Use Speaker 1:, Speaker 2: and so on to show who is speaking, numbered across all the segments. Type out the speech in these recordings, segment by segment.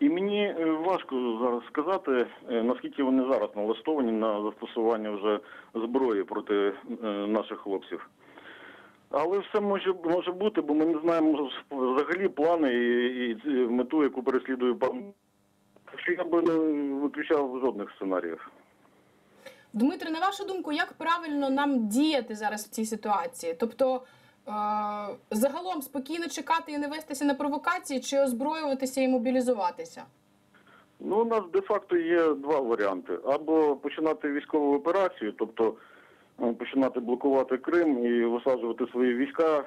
Speaker 1: І мені е, важко зараз сказати, е, наскільки вони зараз налаштовані на застосування вже зброї проти е, наших хлопців. Але все може, може бути, бо ми не знаємо взагалі плани і, і мету, яку переслідує пан. Я би не виключав жодних сценаріїв.
Speaker 2: Дмитре, на вашу думку, як правильно нам діяти зараз в цій ситуації? Тобто загалом спокійно чекати і не вестися на провокації, чи озброюватися і мобілізуватися?
Speaker 1: Ну, у нас де-факто є два варіанти: або починати військову операцію, тобто починати блокувати Крим і висаджувати свої війська,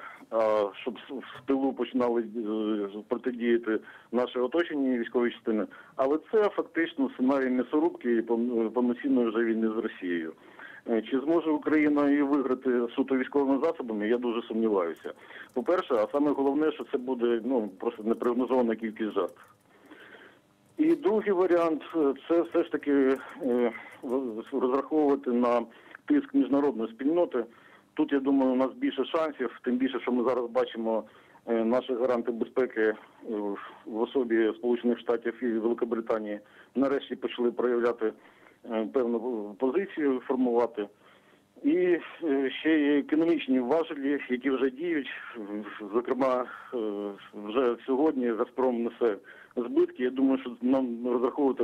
Speaker 1: щоб в тилу починали е, протидіяти наші оточені військові частини. Але це фактично сценарій м'ясорубки і повноцінної вже війни з Росією. Е, Чи зможе Україна її виграти суто військовими засобами? Я дуже сумніваюся. По-перше, а саме головне, що це буде ну просто непрогнозована кількість жертв. І другий варіант е, це все ж таки е, розраховувати на тиск міжнародної спільноти. Тут я думаю, у нас більше шансів, тим більше, що ми зараз бачимо е, наші гаранти безпеки е, в- особі Сполучених Штатів і Великобританії нарешті почали проявляти е, певну позицію формувати. І ще є економічні важелі, які вже діють. Зокрема, вже сьогодні Газпром несе збитки. Я думаю, що нам розраховувати